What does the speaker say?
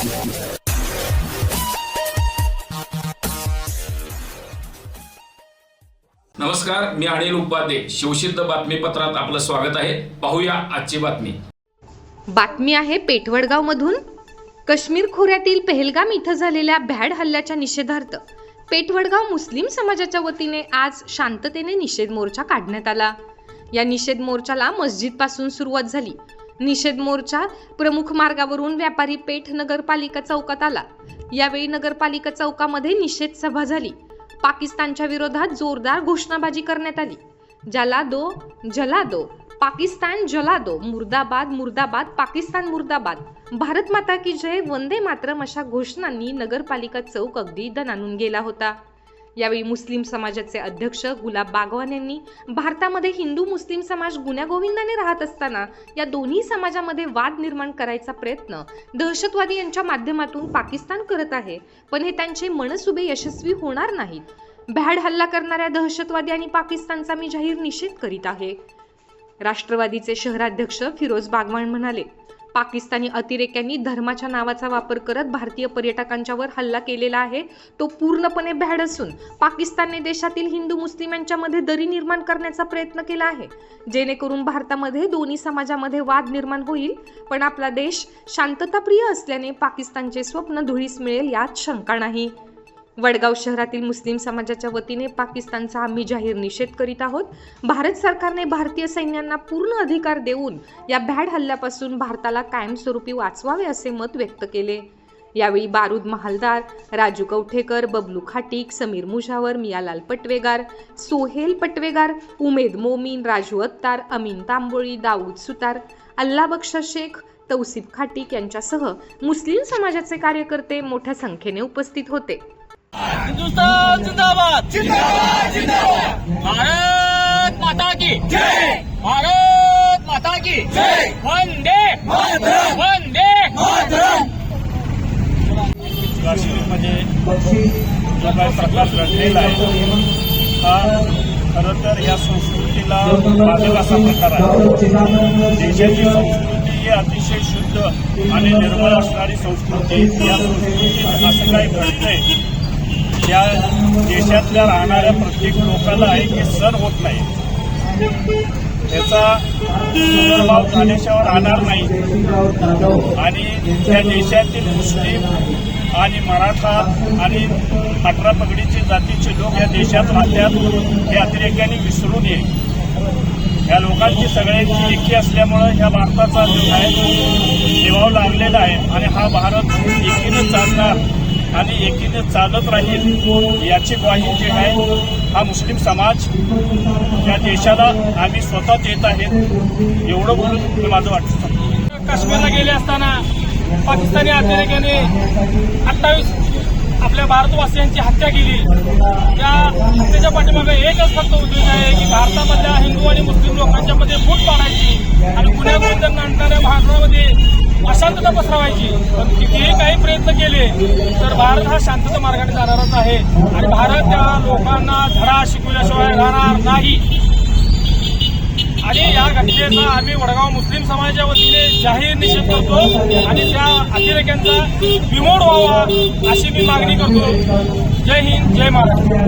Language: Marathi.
नमस्कार मी अनिल उपाध्ये. शिवसिद्ध बातमीपत्रात आपलं स्वागत आहे. पाहूया आजची बातमी. बातमी आहे पेठवडगावमधून. काश्मीर खोऱ्यातील पहलगाम इथं झालेल्या भ्याड हल्ल्याच्या निषेधार्थ. पेठवडगाव मुस्लिम समाजाच्या वतीने आज शांततेने निषेध मोर्चा काढण्यात आला. या निषेध मोर्चाला मस्जिदपासून सुरुवात झाली. निषेध मोर्चा प्रमुख मार्गावरून व्यापारी पेठ नगरपालिका चौकात आला. यावेळी नगरपालिका चौकामध्ये निषेध सभा झाली. पाकिस्तानच्या विरोधात जोरदार घोषणाबाजी करण्यात आली. ज्याला दो जला दो पाकिस्तान जला दो मुर्दाबाद मुर्दाबाद पाकिस्तान मुर्दाबाद भारत माता की जय वंदे मातरम अशा घोषणांनी नगरपालिका चौक अगदी दणानून गेला होता. यावेळी मुस्लिम समाजाचे अध्यक्ष गुलाब बागवान यांनी भारतामध्ये हिंदू मुस्लिम समाज गुण्यागोविंदाने राहत असताना या दोन्ही समाजामध्ये वाद निर्माण करायचा प्रयत्न दहशतवादी यांच्या माध्यमातून पाकिस्तान करत आहे पण हे त्यांचे मनसुबे यशस्वी होणार नाहीत. भ्याड हल्ला करणाऱ्या दहशतवादी आणि पाकिस्तानचा मी जाहीर निषेध करीत आहे. राष्ट्रवादीचे शहराध्यक्ष फिरोज बागवान म्हणाले पाकिस्तानी अतिरेक्यांनी धर्माच्या नावाचा वापर करत भारतीय पर्यटकांच्यावर हल्ला केलेला आहे. तो पूर्णपणे भ्याड असून पाकिस्तानने देशातील हिंदू मुस्लिमांच्यामध्ये दरी निर्माण करण्याचा प्रयत्न केला आहे. जेणेकरून भारतामध्ये दोन्ही समाजामध्ये वाद निर्माण होईल. पण आपला देश शांतताप्रिय असल्याने पाकिस्तानचे स्वप्न धुळीस मिळेल यात शंका नाही. वडगाव शहरातील मुस्लिम समाजाच्या वतीने पाकिस्तानचा आम्ही जाहीर निषेध करीत आहोत. भारत सरकारने भारतीय सैन्यांना पूर्ण अधिकार देऊन या भ्याड हल्ल्यापासून भारताला कायमस्वरूपी वाचवावे असे मत व्यक्त केले. यावेळी बारूद महालदार राजू कवठेकर बबलू खाटीक समीर मुझावर मियालाल पटवेगार सोहेल पटवेगार उमेद मोमीन राजू अत्तार अमीन तांबोळी दाऊद सुतार अल्लाबक्ष शेख तौसिफ खाटीक यांच्यासह मुस्लिम समाजाचे कार्यकर्ते मोठ्या संख्येने उपस्थित होते. हिंदुस्तान जिंदाबाद. जिंदाबाद जिंदाबाद. भारत माता की. जय. भारत माता की. जय. वंदे. वंदे. काश्मीरमध्ये जो काही प्रकार घडलेला आहे. हा खरं तर या संस्कृतीला बाधक असा प्रकार आहे देशाची संस्कृती ही अतिशय शुद्ध आणि निर्मळ असणारी संस्कृती. या संस्कृतीत असं काही घडतंय या देशातल्या राहणाऱ्या प्रत्येक लोकाला आहे की सण होत नाही. त्याचा पुनर्भाव झाल्याशिवाय राहणार नाही. आणि त्या देशातील मुस्लिम आणि मराठा आणि अठरा पगडीचे जातीचे लोक या देशात राहतात हे अतिरेक्याने विसरून ये. या लोकांची सगळ्यांची एकी असल्यामुळं ह्या भारताचा जो आहे निभाव लागलेला आहे. आणि हा भारत एकीनं चालणार. आणि एकीनं चालत राहील याची ग्वाही जी आहे हा मुस्लिम समाज या देशाला आम्ही स्वतः देत आहेत. एवढं बोलून मी माझं वाटतं. काश्मीरला गेले असताना पाकिस्तानी अतिरेक्याने अठ्ठावीस आपल्या भारतवासियांची हत्या केली. त्या हत्येच्या पाठीमागे एकच फक्त उद्देश आहे की भारतामधल्या हिंदू आणि मुस्लिम लोकांच्यामध्ये फूट पाडायची आणि गुन्हेगोविंद आणणाऱ्या भारतामध्ये अशांतता पसरवायची. पण कितीही काही प्रयत्न केले तर भारत हा शांतता मार्गाने जाणारच आहे. आणि भारत त्या लोकांना धडा शिकवल्याशिवाय राहणार नाही. आणि या घटनेचा आम्ही वडगाव मुस्लिम समाजाच्या वतीने जाहीर निषेध करतो आणि त्या अतिरेक्यांचा बिमोड व्हावा अशी मी मागणी करतो. जय हिंद जय महाराष्ट्र.